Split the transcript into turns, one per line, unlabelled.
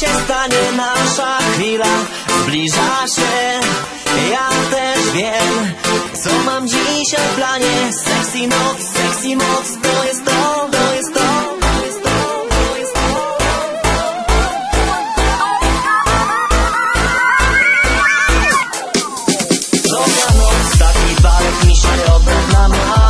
się stanie nasza chwila, zbliża się, ja też wiem, co mam dzisiaj w planie, sexy noc, sexy moc, to jest to, to jest to. Dobra noc, taki balet mi się od na